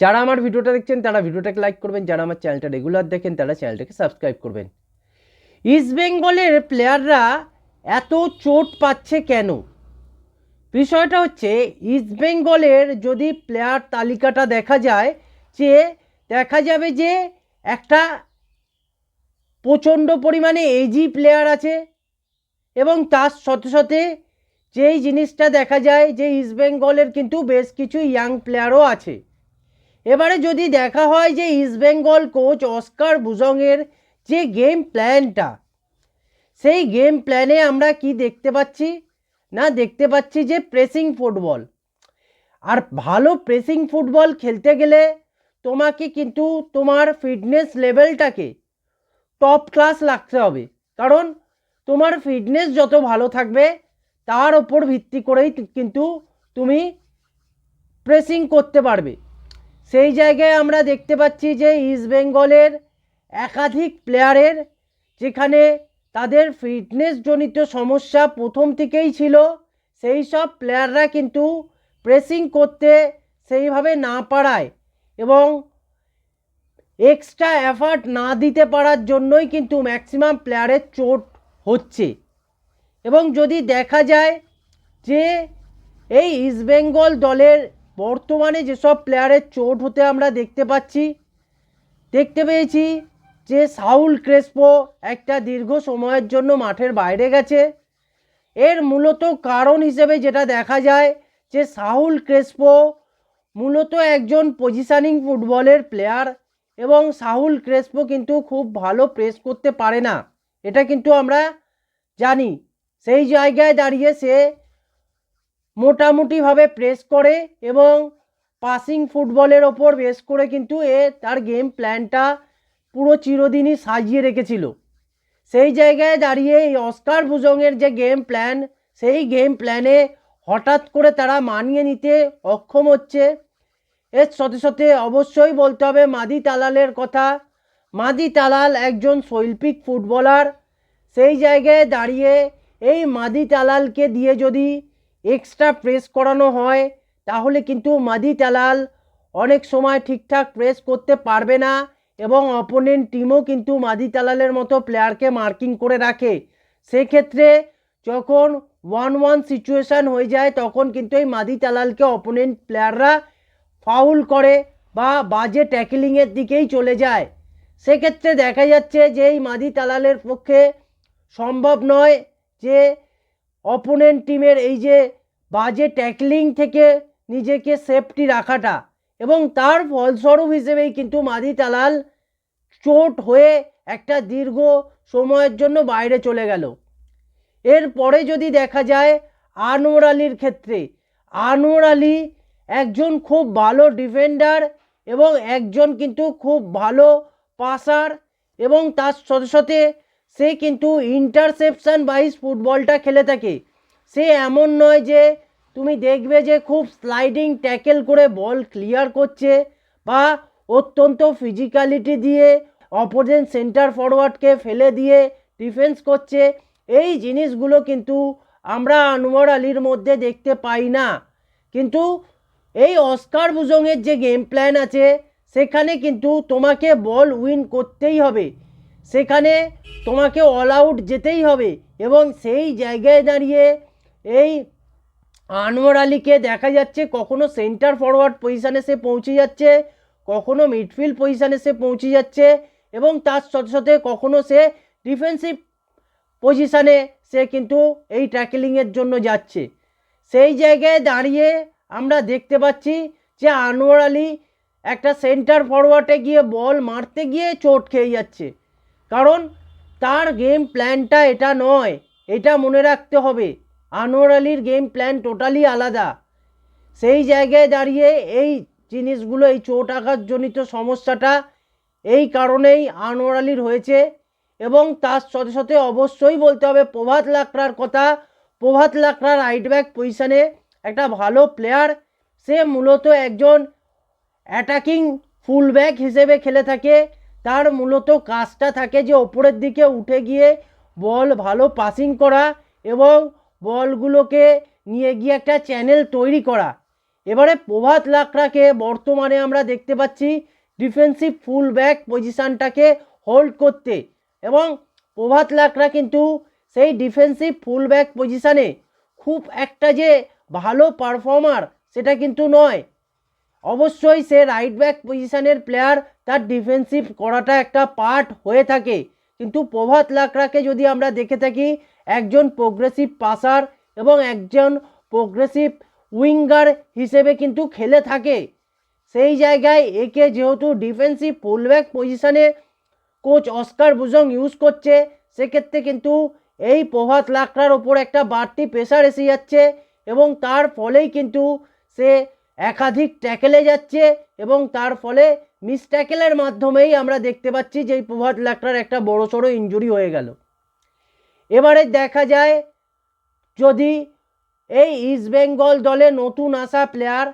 যারা আমার ভিডিওটা দেখছেন, তারা ভিডিওটাকে লাইক করবেন, যারা আমার চ্যানেলটা রেগুলার দেখেন, তারা চ্যানেলটাকে সাবস্ক্রাইব করবেন। ইস্ট বেঙ্গলের প্লেয়াররা এত চোট পাচ্ছে কেন? বিষয়টা হচ্ছে ইস্ট বেঙ্গলের যদি প্লেয়ার তালিকাটা দেখা যায়, যে দেখা যাবে যে একটা প্রচণ্ড পরিমাণে এজি প্লেয়ার আছে, এবং তার সাথে সাথে যেই জিনিসটা দেখা যায়, যে ইস্ট বেঙ্গলের কিন্তু বেশ কিছু ইয়াং প্লেয়ারও আছে। এবারে যদি দেখা হয় যে ইস্ট বেঙ্গল কোচ অস্কার বুজংয়ের যে গেম প্ল্যানটা সেই গেম প্ল্যানে আমরা কি দেখতে পাচ্ছি? না, দেখতে পাচ্ছি যে প্রেসিং ফুটবল আর ভালো প্রেসিং ফুটবল খেলতে গেলে তোমাকে কিন্তু তোমার ফিটনেস লেভেলটাকে টপ ক্লাস রাখতে হবে। কারণ তোমার ফিটনেস যত ভালো থাকবে, তার ওপর ভিত্তি করেই কিন্তু তুমি প্রেসিং করতে পারবে। সেই জায়গায় আমরা দেখতে পাচ্ছি যে ইস্ট বেঙ্গলের একাধিক প্লেয়ারের যেখানে তাদের ফিটনেসজনিত সমস্যা প্রথম থেকেই ছিল, সেই সব প্লেয়াররা কিন্তু প্রেসিং করতে সেইভাবে না পারায় এবং এক্সট্রা এফার্ট না দিতে পারার জন্যই কিন্তু ম্যাক্সিমাম প্লেয়ারের চোট হচ্ছে। এবং যদি দেখা যায় যে এই ইস্টবেঙ্গল দলের বর্তমানে যেসব প্লেয়ারের চোট হতে আমরা দেখতে পাচ্ছি, দেখতে পেয়েছি যে সাউল ক্রেসপো একটা দীর্ঘ সময়ের জন্য মাঠের বাইরে গেছে। এর মূলত কারণ হিসেবে যেটা দেখা যায় যে সাউল ক্রেসপো মূলত একজন পজিশানিং ফুটবলের প্লেয়ার এবং সাহুল ক্রেসপো কিন্তু খুব ভালো প্রেস করতে পারে না। এটা কিন্তু আমরা জানি। সেই জায়গায় দাঁড়িয়ে সে মোটামুটিভাবে প্রেস করে এবং পাসিং ফুটবলের ওপর বেস করে কিন্তু এ তার গেম প্ল্যানটা পুরো চিরদিনই সাজিয়ে রেখেছিল। সেই জায়গায় দাঁড়িয়ে এই অস্কার ভুজংয়ের যে গেম প্ল্যান সেই গেম প্ল্যানে হঠাৎ করে তারা মানিয়ে নিতে অক্ষম হচ্ছে। এর সাথে সাথে অবশ্যই বলতে হবে মাদি তালালের কথা। মাদি তালাল একজন শৈল্পিক ফুটবলার সেই জায়গায় দাঁড়িয়ে এই মাদি তালালকে দিয়ে যদি এক্সট্রা প্রেস করানো হয়, তাহলে কিন্তু মাদি তালাল অনেক সময় ঠিকঠাক প্রেস করতে পারবে না এবং অপোনেন্ট টিমও কিন্তু মাদি তালালের মতো প্লেয়ারকে মার্কিং করে রাখে। সেক্ষেত্রে যখন ওয়ান ওয়ান সিচুয়েশান হয়ে যায়, তখন কিন্তু এই মাদি তালালকে অপোনেন্ট প্লেয়াররা ফাউল করে বা বাজে ট্যাকলিংয়ের দিকেই চলে যায়। সেক্ষেত্রে দেখা যাচ্ছে যে এই মাদি তালালের পক্ষে সম্ভব নয় যে অপোনেন্ট টিমের এই যে বাজে ট্যাকলিং থেকে নিজেকে সেফটি রাখাটা এবং তার ফলস্বরূপ হিসেবেই কিন্তু মাদি তালাল চোট হয়ে একটা দীর্ঘ সময়ের জন্য বাইরে চলে গেল। এরপরে যদি দেখা যায় আনোয়ার আলীর ক্ষেত্রে, আনোয়ার আলী একজন খুব ভালো ডিফেন্ডার এবং একজন কিন্তু খুব ভালো পাসার এবং তার সাথে সাথে সে কিন্তু ইন্টারসেপশন বাইস ফুটবলটা খেলে থাকে। সে এমন নয় যে তুমি দেখবে যে খুব স্লাইডিং ট্যাকেল করে বল ক্লিয়ার করছে বা অত্যন্ত ফিজিক্যালিটি দিয়ে অপোনেন্ট সেন্টার ফরওয়ার্ডকে ফেলে দিয়ে ডিফেন্স করছে। এই জিনিসগুলো কিন্তু আমরা আনোয়ার আলীর মধ্যে দেখতে পাই না। কিন্তু এই অস্কার বুজংয়ের যে গেম প্ল্যান আছে, সেখানে কিন্তু তোমাকে বল উইন করতেই হবে। সেখানে তোমাকে অল আউট যেতেই হবে এবং সেই জায়গায় দাঁড়িয়ে এই আনোয়ার আলীকে দেখা যাচ্ছে, কখনো সেন্টার ফরওয়ার্ড পজিশানে সে পৌঁছে যাচ্ছে, কখনো মিডফিল্ড পজিশানে সে পৌঁছে যাচ্ছে এবং তার সাথে সাথে কখনো সে ডিফেন্সিভ পজিশানে সে কিন্তু এই ট্যাকেলিংয়ের জন্য যাচ্ছে। সেই জায়গায় দাঁড়িয়ে আমরা দেখতে পাচ্ছি যে আনোয়ার আলী একটা সেন্টার ফরওয়ার্ডে গিয়ে বল মারতে গিয়ে চোট খেয়ে যাচ্ছে। কারণ তার গেম প্ল্যানটা এটা নয়। এটা মনে রাখতে হবে, আনোয়ার আলীর গেম প্ল্যান টোটালি আলাদা। সেই জায়গায় দাঁড়িয়ে এই জিনিসগুলো, এই চোট আঘাতজনিত সমস্যাটা এই কারণেই আনোয়ার আলীর হয়েছে এবং তার সাথে সাথে অবশ্যই বলতে হবে প্রভাত লাকড়ার কথা। প্রভাত লাকড়ার রাইট ব্যাক পজিশানে একটা ভালো প্লেয়ার সে মূলত একজন অ্যাটাকিং ফুল ব্যাক হিসেবে খেলে থাকে। তার মূলত কাজটা থাকে যে ওপরের দিকে উঠে গিয়ে বল ভালো পাসিং করা এবং বলগুলোকে নিয়ে গিয়ে একটা চ্যানেল তৈরি করা। এবারে প্রভাত লাকড়াকে বর্তমানে আমরা দেখতে পাচ্ছি ডিফেন্সিভ ফুল ব্যাক পজিশানটাকে হোল্ড করতে এবং প্রভাত লাকড়া কিন্তু সেই ডিফেন্সিভ ফুল ব্যাক পজিশানে খুব একটা যে ভালো পারফর্মার সেটা কিন্তু নয়। অবশ্যই সে রাইট ব্যাক পজিশনের প্লেয়ার তার ডিফেন্সিভ করাটা একটা পার্ট হয়ে থাকে। কিন্তু প্রভাত লাকড়াকে যদি আমরা দেখে থাকি, একজন প্রোগ্রেসিভ পাসার এবং একজন প্রোগ্রেসিভ উইঙ্গার হিসেবে কিন্তু খেলে থাকে। সেই জায়গায় একে যেহেতু ডিফেন্সিভ ফুলব্যাক পজিশনে কোচ অস্কার বুজং ইউজ করছে, সেক্ষেত্রে কিন্তু এই প্রভাত লাকড়ার ওপর একটা বাড়তি প্রেশার এসে যাচ্ছে এবং তার ফলেই কিন্তু সে একাধিক ট্যাকেলে যাচ্ছে এবং তার ফলে মিস ট্যাকেলের মাধ্যমেই আমরা দেখতে পাচ্ছি যে এই প্রভাত লাকড়ার একটা বড় সড়ো ইঞ্জুরি হয়ে গেল। এবারে দেখা যায় যদি এই ইস্টবেঙ্গল দলে নতুন আসা প্লেয়ার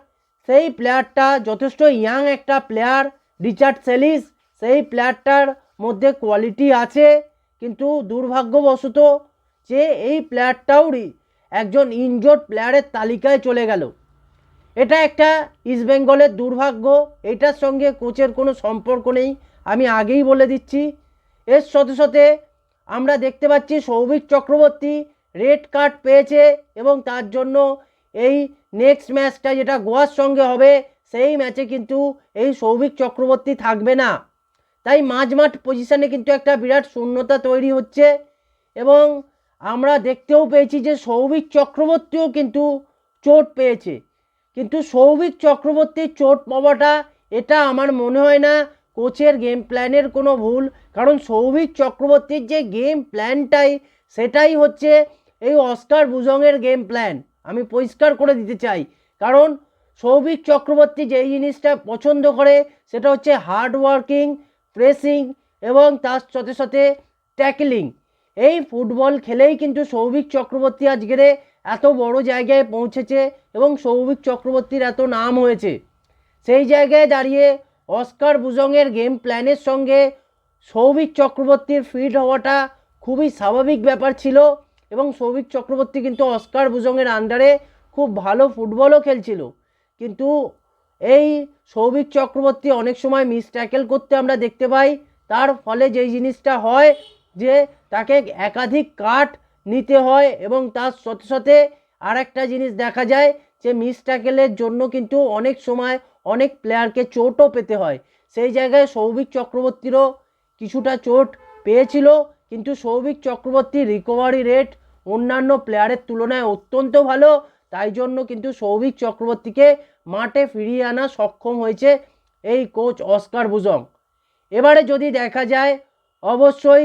সেই প্লেয়ারটা যথেষ্ট ইয়াং একটা প্লেয়ার রিচার্ড সেলিস সেই প্লেয়ারটার মধ্যে কোয়ালিটি আছে, কিন্তু দুর্ভাগ্যবশত যে এই প্লেয়ারটাও একজন ইনজোর্ড প্লেয়ারের তালিকায় চলে গেল। এটা একটা ইস্টবেঙ্গলের দুর্ভাগ্য, এটার সঙ্গে কোচের কোনো সম্পর্ক নেই। আমি আগেই বলে দিচ্ছি, এর সাথে সাথে আমরা দেখতে পাচ্ছি সৌভিক চক্রবর্তী রেড কার্ড পেয়েছে এবং তার জন্য এই নেক্সট ম্যাচটা যেটা গোয়ার সঙ্গে হবে, সেই ম্যাচে কিন্তু এই সৌভিক চক্রবর্তী থাকবে না। তাই মাঝমাঠ পজিশনে কিন্তু একটা বিরাট শূন্যতা তৈরি হচ্ছে এবং আমরা দেখতেও পেয়েছি যে সৌভিক চক্রবর্তীও কিন্তু চোট পেয়েছে। কিন্তু সৌভিক চক্রবর্তীর চোট পাওয়াটা, এটা আমার মনে হয় না কোচের গেম প্ল্যানের কোনো ভুল। কারণ সৌভিক চক্রবর্তীর যে গেম প্ল্যানটাই সেটাই হচ্ছে এই অস্কার বুজংয়ের গেম প্ল্যান আমি পরিষ্কার করে দিতে চাই। কারণ সৌভিক চক্রবর্তী যেই জিনিসটা পছন্দ করে, সেটা হচ্ছে হার্ড ওয়ার্কিং প্রেসিং এবং তার সাথে সাথে ট্যাকলিং এই ফুটবল খেলেই কিন্তু সৌভিক চক্রবর্তী আজকের এত বড় জায়গায় পৌঁছেছে এবং সৌভিক চক্রবর্তীর এত নাম হয়েছে। সেই জায়গায় দাঁড়িয়ে অস্কার বুজংয়ের গেম প্ল্যানের সঙ্গে সৌভিক চক্রবর্তীর ফিট হওয়াটা খুবই স্বাভাবিক ব্যাপার ছিল এবং সৌভিক চক্রবর্তী কিন্তু অস্কার বুজংয়ের আন্ডারে খুব ভালো ফুটবলও খেলছিল। কিন্তু এই সৌভিক চক্রবর্তী অনেক সময় মিস ট্যাকেল করতে আমরা দেখতে পাই, তার ফলে যেই জিনিসটা হয় যে তাকে একাধিক কাট নিতে হয় এবং তার সাথে সাথে আর একটা জিনিস দেখা যায় যে মিস ট্যাকেলের জন্য কিন্তু অনেক সময় অনেক প্লেয়ারকে চোটও পেতে হয়। সেই জায়গায় সৌভিক চক্রবর্তীরও কিছুটা চোট পেয়েছিল, কিন্তু সৌভিক চক্রবর্তীর রিকভারি রেট অন্যান্য প্লেয়ারের তুলনায় অত্যন্ত ভালো, তাই জন্য কিন্তু সৌভিক চক্রবর্তীকে মাঠে ফিরিয়ে আনা সক্ষম হয়েছে এই কোচ অস্কার বুজং এবারে যদি দেখা যায়, অবশ্যই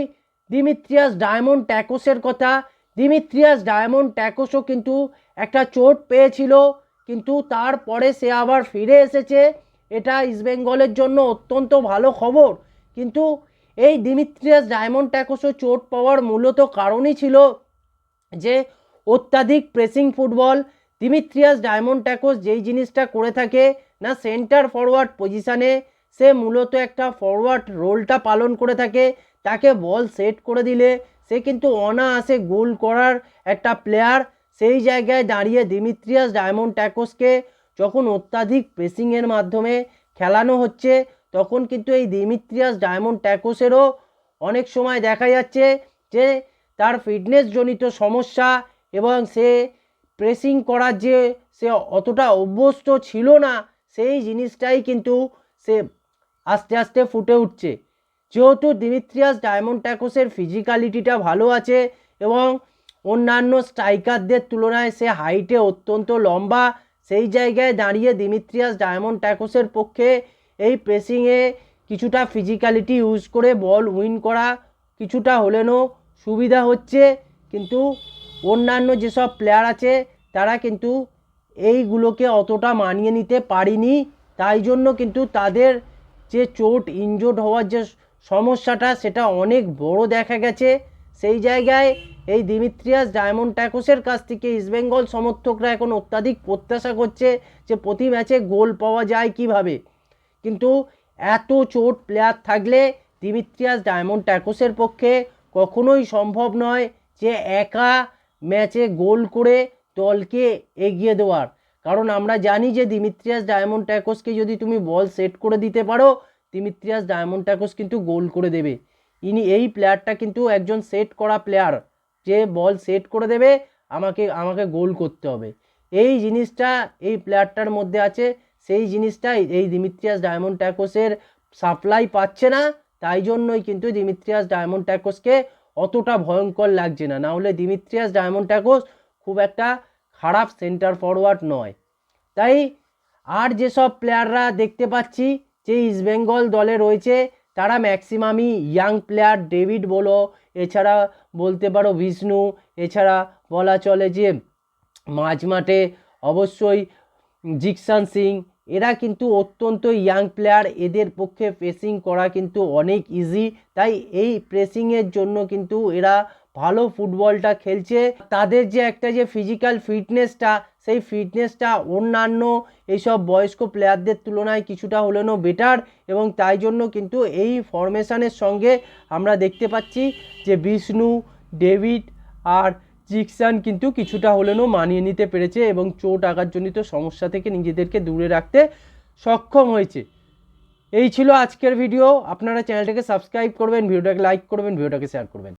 দিমিত্রিয়াস ডায়মন্ড ট্যাকোসের কথা। দিমিত্রিয়াস ডায়মন্ড ট্যাকোসও কিন্তু একটা চোট পেয়েছিল, কিন্তু তারপরে সে আবার ফিরে এসেছে। এটা ইস্টবেঙ্গলের জন্য অত্যন্ত ভালো খবর। কিন্তু এই দিমিত্রিয়াস ডায়মন্ড ট্যাকোসও চোট পাওয়ার মূলত কারণই ছিল যে, অত্যাধিক pressing football Dimitrios Diamantakos যেই জিনিসটা করে থাকে, না সেন্টার ফরওয়ার্ড পজিশানে সে মূলত একটা ফরওয়ার্ড রোলটা পালন করে থাকে। তাকে বল সেট করে দিলে সে কিন্তু অনায়াসে গোল করার একটা প্লেয়ার সেই জায়গায় দাঁড়িয়ে দিমিত্রিয়াস ডায়মন্ড ট্যাকোসকে যখন অত্যাধিক প্রেসিংয়ের মাধ্যমে খেলানো হচ্ছে, তখন কিন্তু এই দিমিত্রিয়াস ডায়মন্ড ট্যাকোসেরও অনেক সময় দেখা যাচ্ছে যে তার ফিটনেস জনিত সমস্যা এবং সে প্রেসিং করার যে সে অতটা অভ্যস্ত ছিল না, সেই জিনিসটাই কিন্তু সে আস্তে আস্তে ফুটে উঠছে। যেহেতু দিমিত্রিয়াস ডায়মন্ড ট্যাকোসের ফিজিক্যালিটিটা ভালো আছে এবং অন্যান্য স্ট্রাইকারদের তুলনায় সে হাইটে অত্যন্ত লম্বা, সেই জায়গায় দাঁড়িয়ে দিমিত্রিয়াস ডায়মন্ড ট্যাকোসের পক্ষে এই প্রেসিংয়ে কিছুটা ফিজিক্যালিটি ইউজ করে বল উইন করা কিছুটা হলেনও সুবিধা হচ্ছে। কিন্তু অন্যান্য যেসব প্লেয়ার আছে, তারা কিন্তু এইগুলোকে অতটা মানিয়ে নিতে পারিনি। তাই জন্য কিন্তু তাদের যে চোট, ইনজোর্ড হওয়ার যে সমস্যাটা সেটা অনেক বড় দেখা গেছে। সেই জায়গায় এই দিমিত্রিয়াস ডায়মন্ড ট্যাকোসের কাছ থেকে ইস্টবেঙ্গল সমর্থকরা এখন অত্যাধিক প্রত্যাশা করছে যে প্রতি ম্যাচে গোল পাওয়া যায় কীভাবে। কিন্তু এত চোট প্লেয়ার থাকলে দিমিত্রিয়াস ডায়মন্ড ট্যাকোসের পক্ষে কখনোই সম্ভব নয় যে একা ম্যাচে গোল করে দলকে এগিয়ে দেওয়ার। কারণ আমরা জানি যে দিমিত্রিয়াস ডায়মন্ড ট্যাকোসকে যদি তুমি বল সেট করে দিতে পারো দিমিত্রিয়াস ডায়মন্ড ট্যাকোস কিন্তু গোল করে দেবে। ইনি এই প্লেয়ারটা কিন্তু একজন সেট করা প্লেয়ার। যে বল সেট করে দেবে, আমাকে আমাকে গোল করতে হবে। এই জিনিসটা, এই প্লেয়ারটার মধ্যে আছে। সেই জিনিসটা এই দিমিত্রিয়াস ডায়মন্ড ট্যাকোসের সাপ্লাই পাচ্ছে না। তাই জন্যই কিন্তু দিমিত্রিয়াস ডায়মন্ড ট্যাকোসকে অতটা ভয়ঙ্কর লাগছে না। না হলে দিমিত্রিয়াস ডায়মন্ড ট্যাকোস খুব একটা খারাপ সেন্টার ফরওয়ার্ড নয়। তাই আর যেসব প্লেয়াররা দেখতে পাচ্ছি যে ইস্টবেঙ্গল দলে রয়েছে, তারা ম্যাক্সিমামই ইয়াং প্লেয়ার ডেভিড বলো এছাড়া বলতে পারো বিষ্ণু এছাড়া বলা চলে যে মাঝমাঠে অবশ্যই জিকসান সিং এরা কিন্তু অত্যন্ত ইয়াং প্লেয়ার এদের পক্ষে প্রেসিং করা কিন্তু অনেক ইজি তাই এই প্রেসিংয়ের জন্য কিন্তু এরা ভালো ফুটবলটা খেলছে। তাদের যে একটা যে ফিজিক্যাল ফিটনেসটা সেই ফিটনেসটা অন্যান্য এইসব বয়স্ক প্লেয়ারদের তুলনায় কিছুটা হলেও বেটার এবং তাই জন্য কিন্তু এই ফরমেশনের সঙ্গে আমরা দেখতে পাচ্ছি যে বিষ্ণু ডেভিড আর জিকসান কিন্তু কিছুটা হলেও মানিয়ে নিতে পেরেছে এবং চোট আঘাতজনিত সমস্যা থেকে নিজেদেরকে দূরে রাখতে সক্ষম হয়েছে। এই ছিল আজকের ভিডিও আপনারা চ্যানেলটাকে সাবস্ক্রাইব করবেন ভিডিওটাকে লাইক করবেন ভিডিওটাকে শেয়ার করবেন।